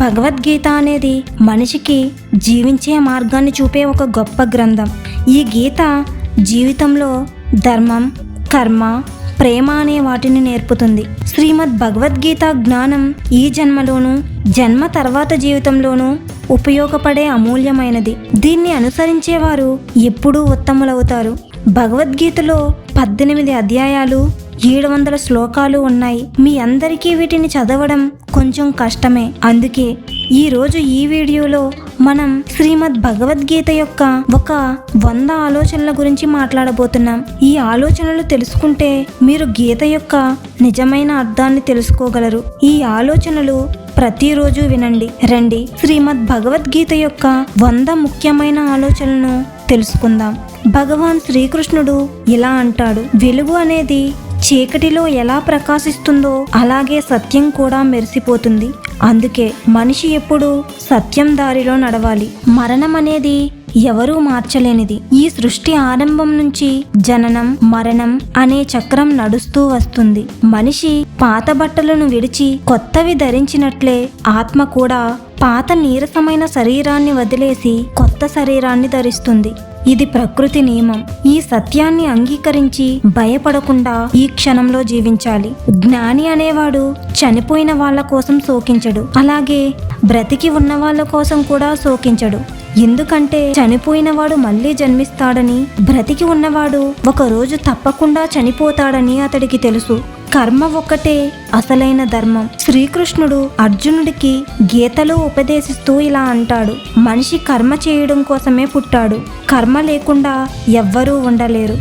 భగవద్గీత అనేది మనిషికి జీవించే మార్గాన్ని చూపే ఒక గొప్ప గ్రంథం. ఈ గీత జీవితంలో ధర్మం కర్మ ప్రేమ అనే వాటిని నేర్పుతుంది. శ్రీమద్ భగవద్గీత జ్ఞానం ఈ జన్మలోనూ జన్మ తర్వాత జీవితంలోనూ ఉపయోగపడే అమూల్యమైనది. దీన్ని అనుసరించేవారు ఎప్పుడూ ఉత్తములవుతారు. భగవద్గీతలో పద్దెనిమిది అధ్యాయాలు ఏడు వందల శ్లోకాలు ఉన్నాయి. మీ అందరికీ వీటిని చదవడం కొంచెం కష్టమే. అందుకే ఈరోజు ఈ వీడియోలో మనం శ్రీమద్ భగవద్గీత యొక్క ఒక వంద ఆలోచనల గురించి మాట్లాడబోతున్నాం. ఈ ఆలోచనలు తెలుసుకుంటే మీరు గీత యొక్క నిజమైన అర్థాన్ని తెలుసుకోగలరు. ఈ ఆలోచనలు ప్రతిరోజు వినండి. రండి శ్రీమద్ భగవద్గీత యొక్క వంద ముఖ్యమైన ఆలోచనలను తెలుసుకుందాం. భగవాన్ శ్రీకృష్ణుడు ఇలా అంటాడు వెలుగు అనేది చీకటిలో ఎలా ప్రకాశిస్తుందో అలాగే సత్యం కూడా మెరిసిపోతుంది. అందుకే మనిషి ఎప్పుడూ సత్యం దారిలో నడవాలి. మరణం అనేది ఎవరూ మార్చలేనిది. ఈ సృష్టి ఆరంభం నుంచి జననం మరణం అనే చక్రం నడుస్తూ వస్తుంది. మనిషి పాత బట్టలను విడిచి కొత్తవి ధరించినట్లే ఆత్మ కూడా పాత నీరసమైన శరీరాన్ని వదిలేసి కొత్త శరీరాన్ని ధరిస్తుంది. ఇది ప్రకృతి నియమం. ఈ సత్యాన్ని అంగీకరించి భయపడకుండా ఈ క్షణంలో జీవించాలి. జ్ఞాని అనేవాడు చనిపోయిన వాళ్ళ కోసం శోకించడు. అలాగే బ్రతికి ఉన్న వాళ్ళ కోసం కూడా శోకించడు. ఎందుకంటే చనిపోయిన వాడు మళ్ళీ జన్మిస్తాడని బ్రతికి ఉన్నవాడు ఒక రోజు తప్పకుండా చనిపోతాడని అతడికి తెలుసు. కర్మ ఒక్కటే అసలైన ధర్మం. శ్రీకృష్ణుడు అర్జునుడికి గీతలో ఉపదేశిస్తూ ఇలా అంటాడు. మనిషి కర్మ చేయడం కోసమే పుట్టాడు. కర్మ లేకుండా ఎవ్వరూ ఉండలేరు.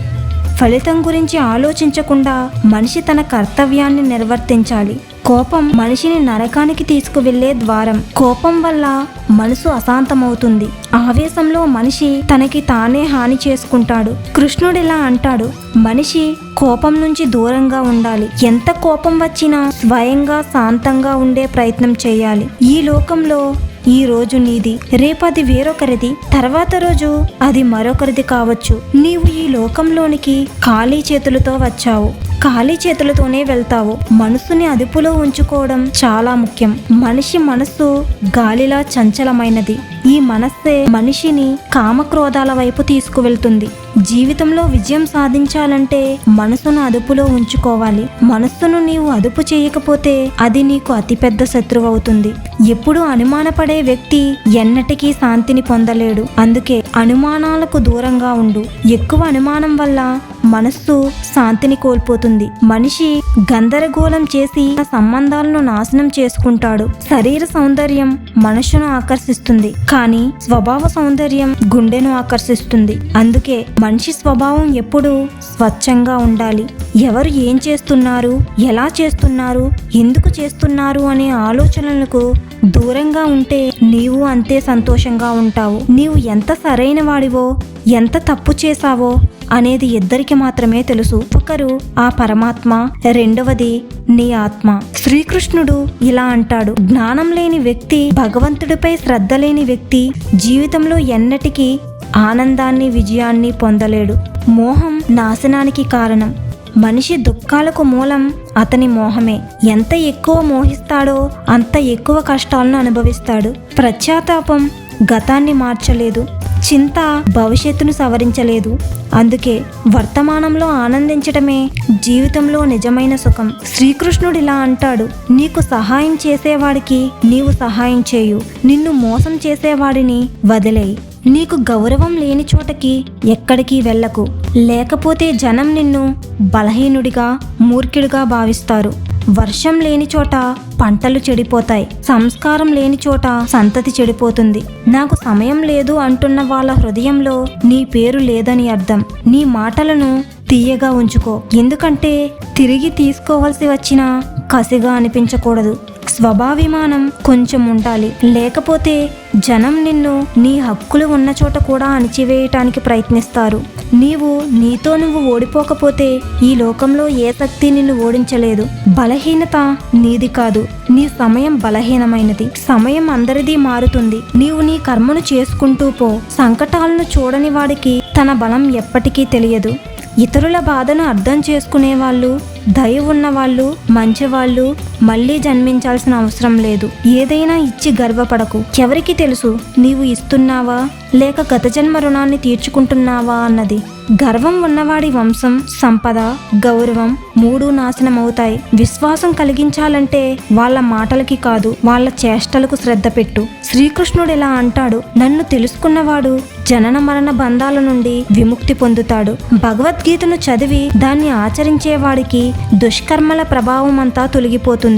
ఫలితం గురించి ఆలోచించకుండా మనిషి తన కర్తవ్యాన్ని నిర్వర్తించాలి. కోపం మనిషిని నరకానికి తీసుకువెళ్ళే ద్వారం. కోపం వల్ల మనసు అశాంతమవుతుంది. ఆవేశంలో మనిషి తనకి తానే హాని చేసుకుంటాడు. కృష్ణుడు ఇలా అంటాడు మనిషి కోపం నుంచి దూరంగా ఉండాలి. ఎంత కోపం వచ్చినా స్వయంగా శాంతంగా ఉండే ప్రయత్నం చేయాలి. ఈ లోకంలో ఈ రోజు నీది. రేపది వేరొకరిది. తర్వాత రోజు అది మరొకరిది కావచ్చు. నీవు ఈ లోకంలోనికి ఖాళీ చేతులతో వచ్చావు. ఖాళీ చేతులతోనే వెళ్తావు. మనసుని అదుపులో ఉంచుకోవడం చాలా ముఖ్యం. మనిషి మనస్సు గాలిలా చంచలమైనది. ఈ మనస్సే మనిషిని కామక్రోధాల వైపు తీసుకువెళ్తుంది. జీవితంలో విజయం సాధించాలంటే మనసును అదుపులో ఉంచుకోవాలి. మనస్సును నీవు అదుపు చేయకపోతే అది నీకు అతిపెద్ద శత్రువు అవుతుంది ఎప్పుడు అనుమానపడే వ్యక్తి ఎన్నటికీ శాంతిని పొందలేడు. అందుకే అనుమానాలకు దూరంగా ఉండు. ఎక్కువ అనుమానం వల్ల మనస్సు శాంతిని కోల్పోతుంది. మనిషి గందరగోళం చేసి సంబంధాలను నాశనం చేసుకుంటాడు. శరీర సౌందర్యం మనసును ఆకర్షిస్తుంది. కానీ స్వభావ సౌందర్యం గుండెను ఆకర్షిస్తుంది. అందుకే మనిషి స్వభావం ఎప్పుడూ స్వచ్ఛంగా ఉండాలి. ఎవరు ఏం చేస్తున్నారు? ఎలా చేస్తున్నారు? ఎందుకు చేస్తున్నారు? అనే ఆలోచనలకు దూరంగా ఉంటే నీవు అంతే సంతోషంగా ఉంటావు. నీవు ఎంత సరైన వాడివో ఎంత తప్పు చేశావో అనేది ఇద్దరికి మాత్రమే తెలుసు. ఒకరు ఆ పరమాత్మ రెండవది నీ ఆత్మ. శ్రీకృష్ణుడు ఇలా అంటాడు. జ్ఞానం లేని వ్యక్తి భగవంతుడిపై శ్రద్ధ లేని వ్యక్తి జీవితంలో ఎన్నటికీ ఆనందాన్ని విజయాన్ని పొందలేడు. మోహం నాశనానికి కారణం. మనిషి దుఃఖాలకు మూలం అతని మోహమే. ఎంత ఎక్కువ మోహిస్తాడో అంత ఎక్కువ కష్టాలను అనుభవిస్తాడు. ప్రత్యాతాపం గతాన్ని మార్చలేదు. చింత భవిష్యత్తును సవరించలేదు. అందుకే వర్తమానంలో ఆనందించటమే జీవితంలో నిజమైన సుఖం. శ్రీకృష్ణుడు ఇలా అంటాడు నీకు సహాయం చేసేవాడికి నీవు సహాయం చేయు. నిన్ను మోసం చేసేవాడిని వదిలేయి. నీకు గౌరవం లేని చోటకి ఎక్కడికి వెళ్ళకు. లేకపోతే జనం నిన్ను బలహీనుడిగా మూర్ఖుడిగా భావిస్తారు. వర్షం లేని చోట పంటలు చెడిపోతాయి. సంస్కారం లేని చోట సంతతి చెడిపోతుంది. నాకు సమయం లేదు అంటున్న వాళ్ళ హృదయంలో నీ పేరు లేదని అర్థం. నీ మాటలను తీయగా ఉంచుకో. ఎందుకంటే తిరిగి తీసుకోవాల్సి వచ్చినా కసిగా అనిపించకూడదు. స్వభావిమానం కొంచెం ఉండాలి. లేకపోతే జనం నిన్ను నీ హక్కులు ఉన్న చోట కూడా అణిచివేయటానికి ప్రయత్నిస్తారు. నీవు నీతో నువ్వు ఓడిపోకపోతే ఈ లోకంలో ఏ శక్తి నిన్ను ఓడించలేదు. బలహీనత నీది కాదు. నీ సమయం బలహీనమైనది. సమయం అందరిది మారుతుంది. నీవు నీ కర్మను చేసుకుంటూ పో. సంకటాలను చూడని వాడికి తన బలం ఎప్పటికీ తెలియదు. ఇతరుల బాధను అర్థం చేసుకునే వాళ్ళు దయ ఉన్నవాళ్ళు మంచివాళ్ళు మళ్ళీ జన్మించాల్సిన అవసరం లేదు. ఏదైనా ఇచ్చి గర్వపడకు. ఎవరికి తెలుసు? నీవు ఇస్తున్నావా? లేక గత జన్మ రుణాన్ని తీర్చుకుంటున్నావా అన్నది. గర్వం ఉన్నవాడి వంశం సంపద గౌరవం మూడు నాశనం అవుతాయి విశ్వాసం కలిగించాలంటే వాళ్ళ మాటలకి కాదు వాళ్ళ చేష్టలకు శ్రద్ధ పెట్టు. శ్రీకృష్ణుడు ఇలా అంటాడు నన్ను తెలుసుకున్నవాడు జనన మరణ బంధాల నుండి విముక్తి పొందుతాడు. భగవద్గీతను చదివి దాన్ని ఆచరించేవాడికి దుష్కర్మల ప్రభావం అంతా తొలగిపోతుంది.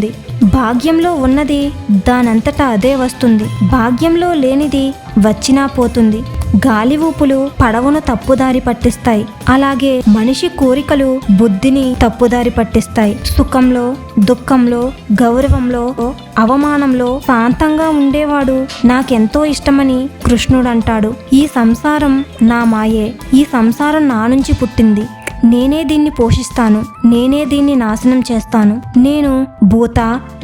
భాగ్యంలో ఉన్నది దానంతటా అదే వస్తుంది. భాగ్యంలో లేనిది వచ్చినా పోతుంది. గాలి ఊపులు పడవను తప్పుదారి పట్టిస్తాయి. అలాగే మనిషి కోరికలు బుద్ధిని తప్పుదారి పట్టిస్తాయి. సుఖంలో దుఃఖంలో గౌరవంలో అవమానంలో శాంతంగా ఉండేవాడు నాకెంతో ఇష్టమని కృష్ణుడు అంటాడు ఈ సంసారం నా మాయే. ఈ సంసారం నా నుంచి పుట్టింది. నేనే దీన్ని పోషిస్తాను నేనే దీన్ని నాశనం చేస్తాను. నేను భూత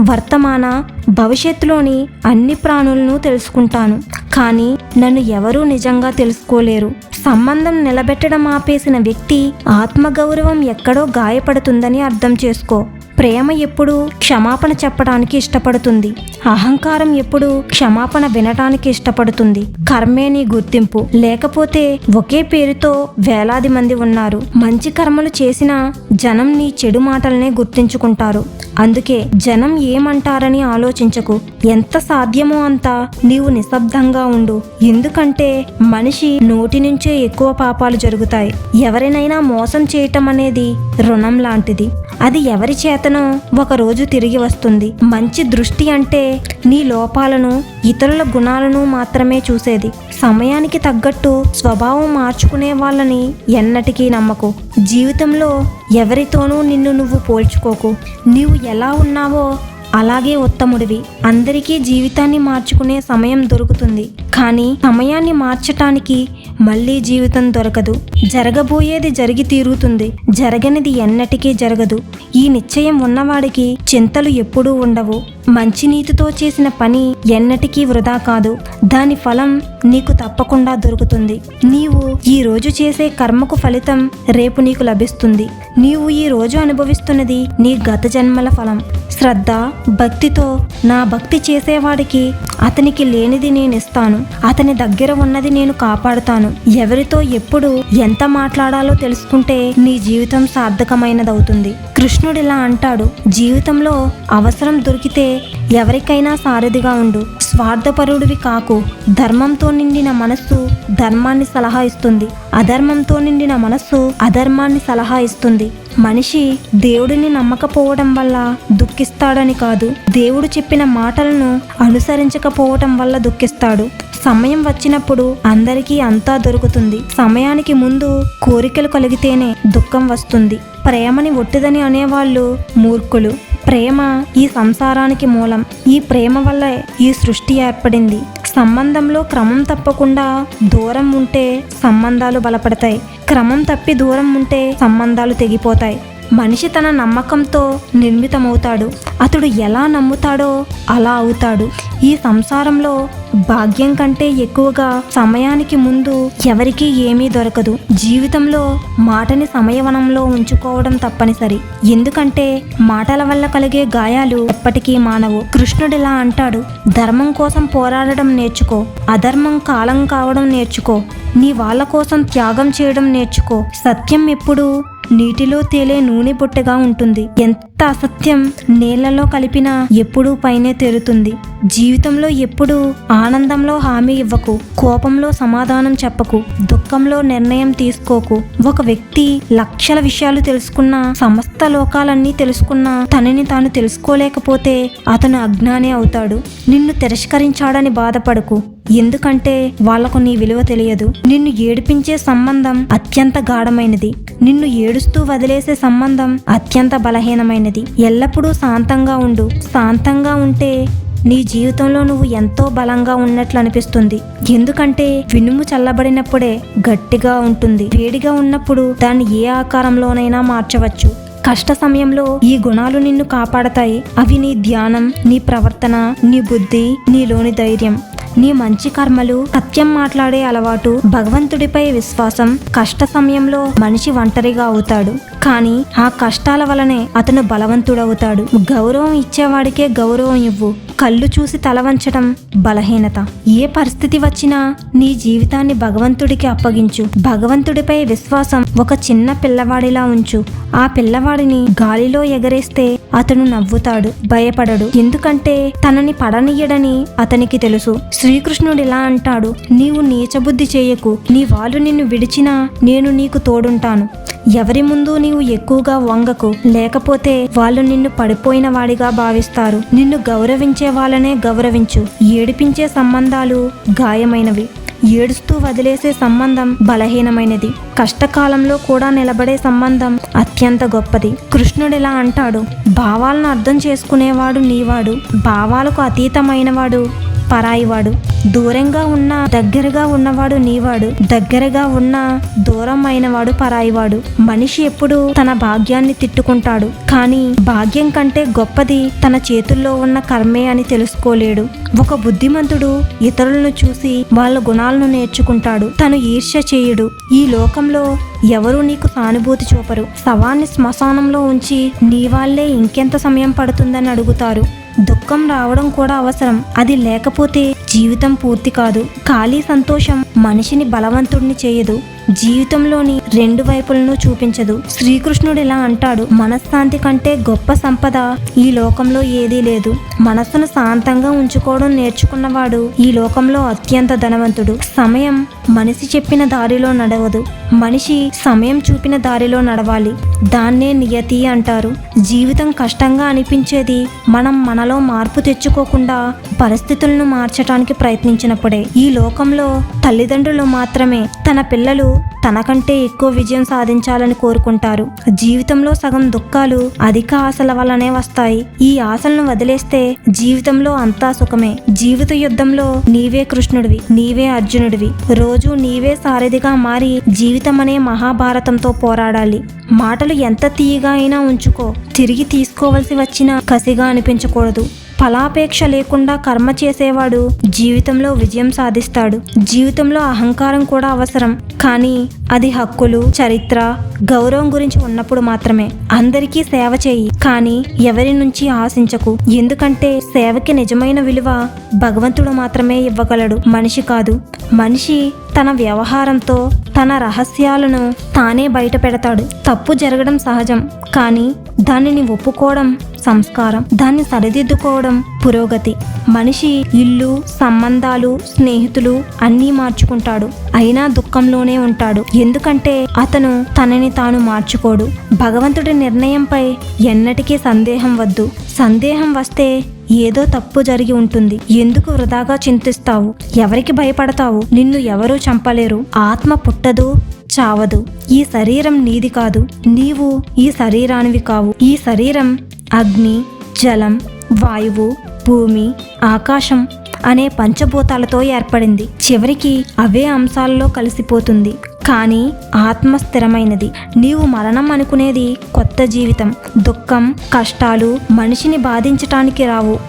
వర్తమాన భవిష్యత్తులోని అన్ని ప్రాణులను తెలుసుకుంటాను. కానీ నన్ను ఎవరూ నిజంగా తెలుసుకోలేరు. సంబంధం నిలబెట్టడం ఆపేసిన వ్యక్తి ఆత్మగౌరవం ఎక్కడో గాయపడుతుందని అర్థం చేసుకో. ప్రేమ ఎప్పుడు క్షమాపణ చెప్పడానికి ఇష్టపడుతుంది. అహంకారం ఎప్పుడు క్షమాపణ వినటానికి ఇష్టపడుతుంది. కర్మే నీ గుర్తింపు. లేకపోతే ఒకే పేరుతో వేలాది మంది ఉన్నారు. మంచి కర్మలు చేసిన జనం నీ చెడు మాటలనే గుర్తించుకుంటారు. అందుకే జనం ఏమంటారని ఆలోచించకు. ఎంత సాధ్యమో అంత నీవు నిశ్శబ్దంగా ఉండు. ఎందుకంటే మనిషి నోటి నుంచే ఎక్కువ పాపాలు జరుగుతాయి. ఎవరినైనా మోసం చేయటం అనేది రుణం లాంటిది. అది ఎవరి చేత చేతనో ఒకరోజు తిరిగి వస్తుంది. మంచి దృష్టి అంటే నీ లోపాలను ఇతరుల గుణాలను మాత్రమే చూసేది. సమయానికి తగ్గట్టు స్వభావం మార్చుకునే వాళ్ళని ఎన్నటికీ నమ్మకు. జీవితంలో ఎవరితోనూ నిన్ను నువ్వు పోల్చుకోకు. నీవు ఎలా ఉన్నావో అలాగే ఉత్తముడివి. అందరికీ జీవితాన్ని మార్చుకునే సమయం దొరుకుతుంది. కానీ సమయాన్ని మార్చటానికి మళ్ళీ జీవితం దొరకదు. జరగబోయేది జరిగి తీరుతుంది. జరగనిది ఎన్నటికీ జరగదు. ఈ నిశ్చయం ఉన్నవాడికి చింతలు ఎప్పుడూ ఉండవు. మంచి నీతితో చేసిన పని ఎన్నటికీ వృధా కాదు. దాని ఫలం నీకు తప్పకుండా దొరుకుతుంది. నీవు ఈ రోజు చేసే కర్మకు ఫలితం రేపు నీకు లభిస్తుంది. నీవు ఈ రోజు అనుభవిస్తున్నది నీ గత జన్మల ఫలం. శ్రద్ధ భక్తితో నా భక్తి చేసేవాడికి అతనికి లేనిది నేను ఇస్తాను అతని దగ్గర ఉన్నది నేను కాపాడుతాను. ఎవరితో ఎప్పుడు ఎంత మాట్లాడాలో తెలుసుకుంటే నీ జీవితం సార్థకమైనదవుతుంది. కృష్ణుడిలా అంటాడు జీవితంలో అవసరం దొరికితే ఎవరికైనా సారథిగా ఉండు. స్వార్థపరుడివి కాకు. ధర్మంతో నిండిన మనస్సు ధర్మాన్ని సలహా ఇస్తుంది. అధర్మంతో నిండిన మనస్సు అధర్మాన్ని సలహా ఇస్తుంది. మనిషి దేవుడిని నమ్మకపోవడం వల్ల దుఃఖిస్తాడని కాదు. దేవుడు చెప్పిన మాటలను అనుసరించకపోవటం వల్ల దుఃఖిస్తాడు. సమయం వచ్చినప్పుడు అందరికీ అంతా దొరుకుతుంది. సమయానికి ముందు కోరికలు కలిగితేనే దుఃఖం వస్తుంది. ప్రేమని ఒట్టిదని అనేవాళ్ళు మూర్ఖులు. ప్రేమ ఈ సంసారానికి మూలం. ఈ ప్రేమ వల్ల ఈ సృష్టి ఏర్పడింది. సంబంధంలో క్రమం తప్పకుండా దూరం ఉంటే సంబంధాలు బలపడతాయి. క్రమం తప్పి దూరం ఉంటే సంబంధాలు తెగిపోతాయి. మనిషి తన నమ్మకంతో నిర్మితమవుతాడు. అతడు ఎలా నమ్ముతాడో అలా అవుతాడు. ఈ సంసారంలో భాగ్యం కంటే ఎక్కువగా సమయానికి ముందు ఎవరికీ ఏమీ దొరకదు. జీవితంలో మాటని సమయవనంలో ఉంచుకోవడం తప్పనిసరి. ఎందుకంటే మాటల వల్ల కలిగే గాయాలు ఎప్పటికీ మానవు. కృష్ణుడిలా అంటాడు ధర్మం కోసం పోరాడడం నేర్చుకో అధర్మం కాలం కావడం నేర్చుకో నీ వాళ్ళ కోసం త్యాగం చేయడం నేర్చుకో. సత్యం ఎప్పుడు నీటిలో తేలే నూనె బుట్టగా ఉంటుంది. ఎంత అసత్యం! నీళ్ళలో కలిపినా ఎప్పుడూ పైనే తేలుతుంది. జీవితంలో ఎప్పుడూ ఆనందంలో హామీ ఇవ్వకు కోపంలో సమాధానం చెప్పకు దుఃఖంలో నిర్ణయం తీసుకోకు. ఒక వ్యక్తి లక్షల విషయాలు తెలుసుకున్న సమస్త లోకాలన్నీ తెలుసుకున్న తనని తాను తెలుసుకోలేకపోతే అతను అజ్ఞాని అవుతాడు. నిన్ను తిరస్కరించాడని బాధపడకు. ఎందుకంటే వాళ్ళకు నీ విలువ తెలియదు. నిన్ను ఏడిపించే సంబంధం అత్యంత గాఢమైనది. నిన్ను ఏడుస్తూ వదిలేసే సంబంధం అత్యంత బలహీనమైనది. ఎల్లప్పుడూ శాంతంగా ఉండు. శాంతంగా ఉంటే నీ జీవితంలో నువ్వు ఎంతో బలంగా ఉన్నట్లు అనిపిస్తుంది. ఎందుకంటే వినుము చల్లబడినప్పుడే గట్టిగా ఉంటుంది. వేడిగా ఉన్నప్పుడు దాన్ని ఏ ఆకారంలోనైనా మార్చవచ్చు. కష్ట సమయంలో ఈ గుణాలు నిన్ను కాపాడతాయి. అవి నీ ధ్యానం నీ ప్రవర్తన నీ బుద్ధి నీలోని ధైర్యం. నీ మంచి కర్మలు సత్యం మాట్లాడే అలవాటు భగవంతుడిపై విశ్వాసం కష్ట సమయంలో మనిషి ఒంటరిగా అవుతాడు. కానీ ఆ కష్టాల వలనే అతను బలవంతుడవుతాడు. గౌరవం ఇచ్చేవాడికే గౌరవం ఇవ్వు. కళ్ళు చూసి తల వంచడం బలహీనత. ఏ పరిస్థితి వచ్చినా నీ జీవితాన్ని భగవంతుడికి అప్పగించు. భగవంతుడిపై విశ్వాసం ఒక చిన్న పిల్లవాడిలా ఉంచు. ఆ పిల్లవాడిని గాలిలో ఎగరేస్తే అతను నవ్వుతాడు భయపడడు. ఎందుకంటే తనని పడనీయడని అతనికి తెలుసు. శ్రీకృష్ణుడు ఇలా అంటాడు నీవు నీచబుద్ధి చేయకు. నీ వాళ్ళు నిన్ను విడిచినా నేను నీకు తోడుంటాను. ఎవరి ముందు నీవు ఎక్కువగా వంగకు. లేకపోతే వాళ్ళు నిన్ను పడిపోయిన వాడిగా భావిస్తారు. నిన్ను గౌరవించే వాళ్ళనే గౌరవించు. ఏడిపించే సంబంధాలు గాయమైనవి. ఏడుస్తూ వదిలేసే సంబంధం బలహీనమైనది. కష్టకాలంలో కూడా నిలబడే సంబంధం అత్యంత గొప్పది. కృష్ణుడు ఇలా అంటాడు భావాలను అర్థం చేసుకునేవాడు నీవాడు భావాలకు అతీతమైనవాడు పరాయివాడు. దూరంగా ఉన్న దగ్గరగా ఉన్నవాడు నీవాడు. దగ్గరగా ఉన్న దూరం అయినవాడు పరాయివాడు. మనిషి ఎప్పుడు తన భాగ్యాన్ని తిట్టుకుంటాడు. కానీ భాగ్యం కంటే గొప్పది తన చేతుల్లో ఉన్న కర్మే అని తెలుసుకోలేడు. ఒక బుద్ధిమంతుడు ఇతరులను చూసి వాళ్ళ గుణాలను నేర్చుకుంటాడు. తను ఈర్ష్య చేయుడు. ఈ లోకంలో ఎవరూ నీకు సానుభూతి చూపరు. శవాన్ని శ్మశానంలో ఉంచి నీ వాళ్ళే ఇంకెంత సమయం పడుతుందని అడుగుతారు. దుఃఖం రావడం కూడా అవసరం. అది లేకపోతే జీవితం పూర్తి కాదు. ఖాళీ సంతోషం మనిషిని బలవంతుడిని చేయదు. జీవితంలోని రెండు వైపులను చూపించదు. శ్రీకృష్ణుడు ఇలా అంటాడు మనశ్శాంతి కంటే గొప్ప సంపద ఈ లోకంలో ఏదీ లేదు. మనస్సును శాంతంగా ఉంచుకోవడం నేర్చుకున్నవాడు ఈ లోకంలో అత్యంత ధనవంతుడు. సమయం మనిషి చెప్పిన దారిలో నడవదు. మనిషి సమయం చూపిన దారిలో నడవాలి. దాన్నే నియతి అంటారు. జీవితం కష్టంగా అనిపించేది మనం మనలో మార్పు తెచ్చుకోకుండా పరిస్థితులను మార్చడానికి ప్రయత్నించినప్పుడే. ఈ లోకంలో తల్లిదండ్రులు మాత్రమే తన పిల్లలు తనకంటే ఎక్కువ విజయం సాధించాలని కోరుకుంటారు. జీవితంలో సగం దుఃఖాలు అధిక ఆశల వల్లనే వస్తాయి. ఈ ఆశలను వదిలేస్తే జీవితంలో అంతా సుఖమే. జీవిత యుద్ధంలో నీవే కృష్ణుడివి నీవే అర్జునుడివి. రోజు నీవే సారథిగా మారి జీవితం అనే మహాభారతంతో పోరాడాలి. మాటలు ఎంత తీయగా అయినా ఉంచుకో. తిరిగి తీసుకోవలసి వచ్చిన కసిగా అనిపించకూడదు. ఫలాపేక్ష లేకుండా కర్మ చేసేవాడు జీవితంలో విజయం సాధిస్తాడు. జీవితంలో అహంకారం కూడా అవసరం. కానీ అది హక్కులు చరిత్ర గౌరవం గురించి ఉన్నప్పుడు మాత్రమే. అందరికీ సేవ చేయి. కానీ ఎవరి నుంచి ఆశించకు. ఎందుకంటే సేవకి నిజమైన విలువ భగవంతుడు మాత్రమే ఇవ్వగలడు. మనిషి కాదు. మనిషి తన వ్యవహారంతో తన రహస్యాలను తానే బయట పెడతాడు తప్పు జరగడం సహజం కానీ దానిని ఒప్పుకోవడం సంస్కారం. దాన్ని సరిదిద్దుకోవడం పురోగతి. మనిషి ఇల్లు సంబంధాలు స్నేహితులు అన్నీ మార్చుకుంటాడు. అయినా దుఃఖంలోనే ఉంటాడు. ఎందుకంటే అతను తనని తాను మార్చుకోడు. భగవంతుడి నిర్ణయంపై ఎన్నటికీ సందేహం వద్దు. సందేహం వస్తే ఏదో తప్పు జరిగి ఉంటుంది. ఎందుకు వృధాగా చింతిస్తావు? ఎవరికి భయపడతావు? నిన్ను ఎవరూ చంపలేరు. ఆత్మ పుట్టదు చావదు. ఈ శరీరం నీది కాదు. నీవు ఈ శరీరానివి కావు. ఈ శరీరం అగ్ని జలం వాయువు భూమి ఆకాశం అనే పంచభూతాలతో ఏర్పడింది. చివరికి అవే అంశాలలో కలిసిపోతుంది. కానీ ఆత్మ స్థిరమైనది. నీవు మరణం అనుకునేది కొత్త జీవితం. దుఃఖం కష్టాలు మనిషిని బాధించటానికి రావు.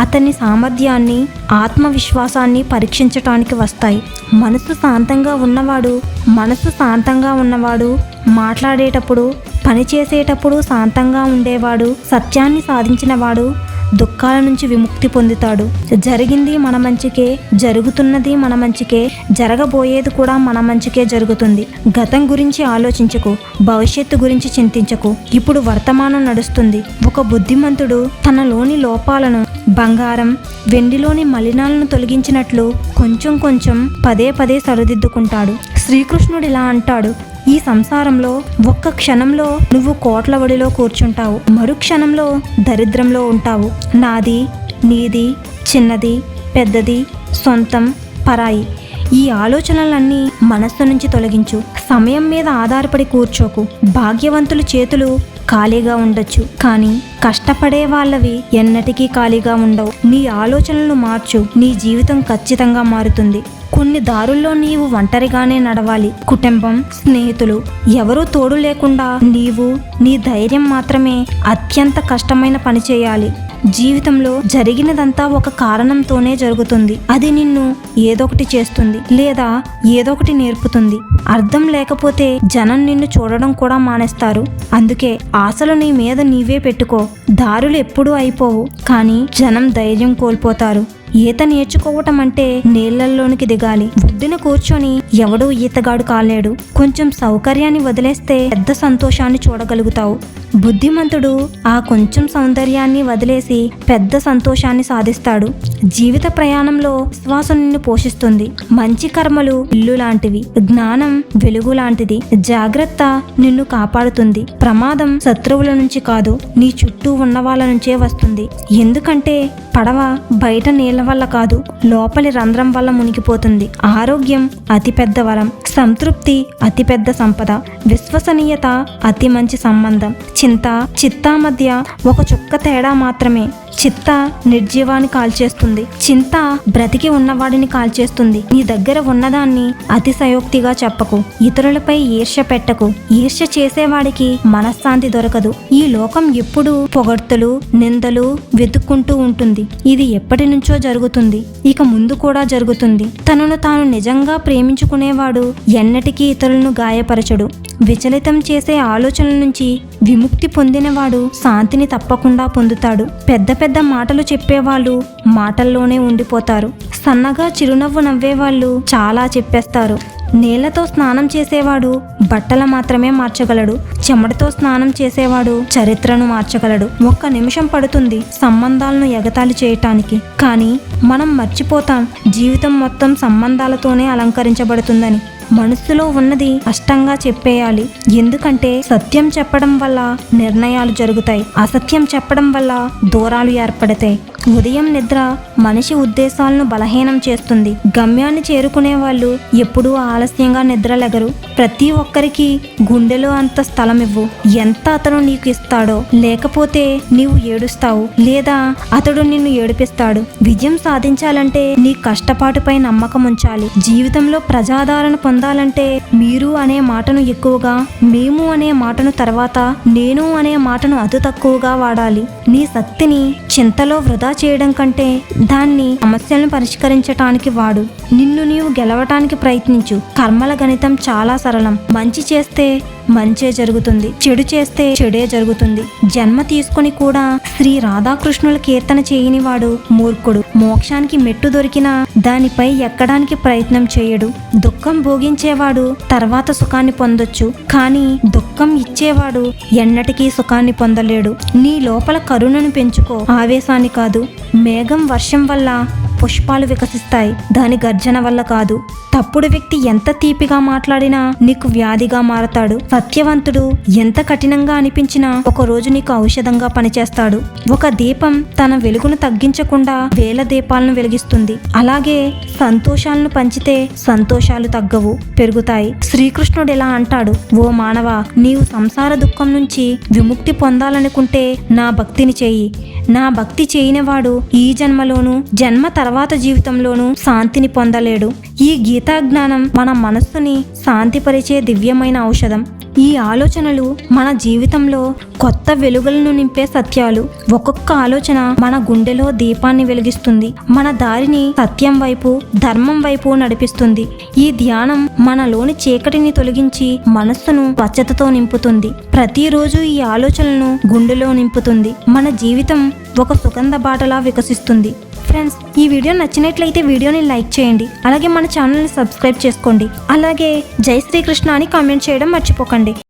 అతని సామర్థ్యాన్ని ఆత్మవిశ్వాసాన్ని పరీక్షించటానికి వస్తాయి. మనసు శాంతంగా ఉన్నవాడు మనసు శాంతంగా ఉన్నవాడు మాట్లాడేటప్పుడు పని చేసేటప్పుడు శాంతంగా ఉండేవాడు సత్యాన్ని సాధించినవాడు దుఃఖాల నుంచి విముక్తి పొందుతాడు. జరిగింది మన మంచికే జరుగుతున్నది మన మంచికే జరగబోయేది కూడా మన మంచికే జరుగుతుంది. గతం గురించి ఆలోచించకు భవిష్యత్తు గురించి చింతించకు. ఇప్పుడు వర్తమానం నడుస్తుంది. ఒక బుద్ధిమంతుడు తనలోని లోపాలను బంగారం వెండిలోని మలినాలను తొలగించినట్లు కొంచెం కొంచెం పదే పదే సరిదిద్దుకుంటాడు. శ్రీకృష్ణుడు ఇలా అంటాడు ఈ సంసారంలో ఒక్క క్షణంలో నువ్వు కోట్ల ఒడిలో కూర్చుంటావు. మరు క్షణంలో దరిద్రంలో ఉంటావు. నాది నీది చిన్నది పెద్దది సొంతం పరాయి. ఈ ఆలోచనలన్నీ మనస్సు నుంచి తొలగించు. సమయం మీద ఆధారపడి కూర్చోకు. భాగ్యవంతుల చేతులు ఖాళీగా ఉండొచ్చు. కానీ కష్టపడే వాళ్ళవి ఎన్నటికీ ఖాళీగా ఉండవు. నీ ఆలోచనలు మార్చు. నీ జీవితం ఖచ్చితంగా మారుతుంది. కొన్ని దారుల్లో నీవు ఒంటరిగానే నడవాలి. కుటుంబం స్నేహితులు ఎవరూ తోడు లేకుండా నీవు నీ ధైర్యం మాత్రమే అత్యంత కష్టమైన పని చేయాలి. జీవితంలో జరిగినదంతా ఒక కారణంతోనే జరుగుతుంది. అది నిన్ను ఏదొకటి చేస్తుంది లేదా ఏదొకటి నేర్పుతుంది. అర్థం లేకపోతే జనం నిన్ను చూడడం కూడా మానేస్తారు. అందుకే ఆశలు నీ మీద నీవే పెట్టుకో. దారులు ఎప్పుడూ అయిపోవు. కానీ జనం ధైర్యం కోల్పోతారు. ఈత నేర్చుకోవటం అంటే నీళ్ళలోనికి దిగాలి. ఒడ్డున కూర్చొని ఎవడూ ఈతగాడు కాలేడు. కొంచెం సౌకర్యాన్ని వదిలేస్తే పెద్ద సంతోషాన్ని చూడగలుగుతావు. బుద్ధిమంతుడు ఆ కొంచెం సౌందర్యాన్ని వదిలేసి పెద్ద సంతోషాన్ని సాధిస్తాడు. జీవిత ప్రయాణంలో శ్వాస నిన్ను పోషిస్తుంది. మంచి కర్మలు ఇల్లు లాంటివి జ్ఞానం వెలుగు లాంటిది. జాగ్రత్త నిన్ను కాపాడుతుంది. ప్రమాదం శత్రువుల నుంచి కాదు నీ చుట్టూ ఉన్న వాళ్ళ నుంచే వస్తుంది. ఎందుకంటే పడవ బయట నీళ్ళ వల్ల కాదు. లోపలి రంధ్రం వల్ల మునిగిపోతుంది. ఆరోగ్యం అతిపెద్ద వరం. సంతృప్తి అతిపెద్ద సంపద. విశ్వసనీయత అతి మంచి సంబంధం. చింత చిత్తా మధ్య ఒక చుక్క తేడా మాత్రమే. చిత్త నిర్జీవాన్ని కాల్చేస్తుంది. చింత బ్రతికి ఉన్నవాడిని కాల్చేస్తుంది. నీ దగ్గర ఉన్నదాన్ని అతిశయోక్తిగా చెప్పకు. ఇతరులపై ఈర్ష్య పెట్టకు. ఈర్ష్య చేసేవాడికి మనశ్శాంతి దొరకదు. ఈ లోకం ఎప్పుడూ పొగడ్తలు నిందలు వెతుక్కుంటూ ఉంటుంది. ఇది ఎప్పటి నుంచో జరుగుతుంది. ఇక ముందు కూడా జరుగుతుంది. తనను తాను నిజంగా ప్రేమించుకునేవాడు ఎన్నటికీ ఇతరులను గాయపరచడు. విచలితం చేసే ఆలోచనల నుంచి విముక్తి పొందినవాడు శాంతిని తప్పకుండా పొందుతాడు. పెద్ద పెద్ద మాటలు చెప్పేవాళ్ళు మాటల్లోనే ఉండిపోతారు. సన్నగా చిరునవ్వు నవ్వేవాళ్ళు చాలా చెప్పేస్తారు. నీళ్ళతో స్నానం చేసేవాడు బట్టల మాత్రమే మార్చగలడు. చెమటతో స్నానం చేసేవాడు చరిత్రను మార్చగలడు. ఒక్క నిమిషం పడుతుంది సంబంధాలను ఎగతాళి చేయటానికి. కానీ మనం మర్చిపోతాం. జీవితం మొత్తం సంబంధాలతోనే అలంకరించబడుతుందని. మనసులో ఉన్నది స్పష్టంగా చెప్పేయాలి. ఎందుకంటే సత్యం చెప్పడం వల్ల నిర్ణయాలు జరుగుతాయి. అసత్యం చెప్పడం వల్ల దూరాలు ఏర్పడతాయి. ఉదయం నిద్ర మనిషి ఉద్దేశాలను బలహీనం చేస్తుంది. గమ్యాన్ని చేరుకునే వాళ్ళు ఎప్పుడూ ఆలస్యంగా నిద్రలెగరు ప్రతి ఒక్కరికి గుండెలో అంత స్థలం ఇవ్వు ఎంత అతను నీకు ఇస్తాడో లేకపోతే నీవు ఏడుస్తావు. లేదా అతడు నిన్ను ఏడిపిస్తాడు. విజయం సాధించాలంటే నీ కష్టపాటుపై నమ్మకం ఉంచాలి. జీవితంలో ప్రజాదరణ పొందాలంటే మీరు అనే మాటను ఎక్కువగా మేము అనే మాటను తర్వాత నేను అనే మాటను అతి తక్కువగా వాడాలి. నీ శక్తిని చింతలో వృధా చేయడం కంటే దాన్ని సమస్యలను పరిష్కరించటానికి వాడు. నిన్ను నీవు గెలవటానికి ప్రయత్నించు. కర్మల గణితం చాలా సరళం. మంచి చేస్తే మంచే జరుగుతుంది. చెడు చేస్తే చెడే జరుగుతుంది. జన్మ తీసుకొని కూడా శ్రీ రాధాకృష్ణుల కీర్తన చేయని వాడు మూర్ఖుడు. మోక్షానికి మెట్టు దొరికినా దానిపై ఎక్కడానికి ప్రయత్నం చేయడు. దుఃఖం భోగించేవాడు తర్వాత సుఖాన్ని పొందొచ్చు. కానీ దుఃఖం ఇచ్చేవాడు. ఎన్నటికీ సుఖాన్ని పొందలేడు. నీ లోపల కరుణను పెంచుకో. ఆవేశాన్ని కాదు. మేఘం వర్షం వల్ల పుష్పాలు వికసిస్తాయి. దాని గర్జన వల్ల కాదు. తప్పుడు వ్యక్తి ఎంత తీపిగా మాట్లాడినా నీకు వ్యాధిగా మారతాడు. సత్యవంతుడు ఎంత కఠినంగా అనిపించినా ఒక రోజు నీకు ఔషధంగా పనిచేస్తాడు. ఒక దీపం తన వెలుగును తగ్గించకుండా వేల దీపాలను వెలిగిస్తుంది. అలాగే సంతోషాలను పంచితే సంతోషాలు తగ్గవు పెరుగుతాయి. శ్రీకృష్ణుడు ఇలా అంటాడు ఓ మానవ నీవు సంసార దుఃఖం నుంచి విముక్తి పొందాలనుకుంటే నా భక్తిని చేయి. నా భక్తి చేయనివాడు ఈ జన్మలోను జన్మ తర్వాత తర్వాత జీవితంలోనూ శాంతిని పొందలేడు. ఈ గీతా జ్ఞానం మన మనస్సుని శాంతిపరిచే దివ్యమైన ఔషధం. ఈ ఆలోచనలు మన జీవితంలో కొత్త వెలుగులను నింపే సత్యాలు. ఒక్కొక్క ఆలోచన మన గుండెలో దీపాన్ని వెలిగిస్తుంది. మన దారిని సత్యం వైపు ధర్మం వైపు నడిపిస్తుంది. ఈ ధ్యానం మనలోని చీకటిని తొలగించి మనస్సును స్వచ్ఛతతో నింపుతుంది. ప్రతిరోజు ఈ ఆలోచనలను గుండెలో నింపుతుంది. మన జీవితం ఒక సుగంధ బాటలా వికసిస్తుంది. ఫ్రెండ్స్ ఈ వీడియో నచ్చినట్లయితే వీడియోని లైక్ చేయండి. అలాగే మన ఛానల్ని సబ్స్క్రైబ్ చేసుకోండి. అలాగే జై శ్రీకృష్ణ అని కామెంట్ చేయడం మర్చిపోకండి.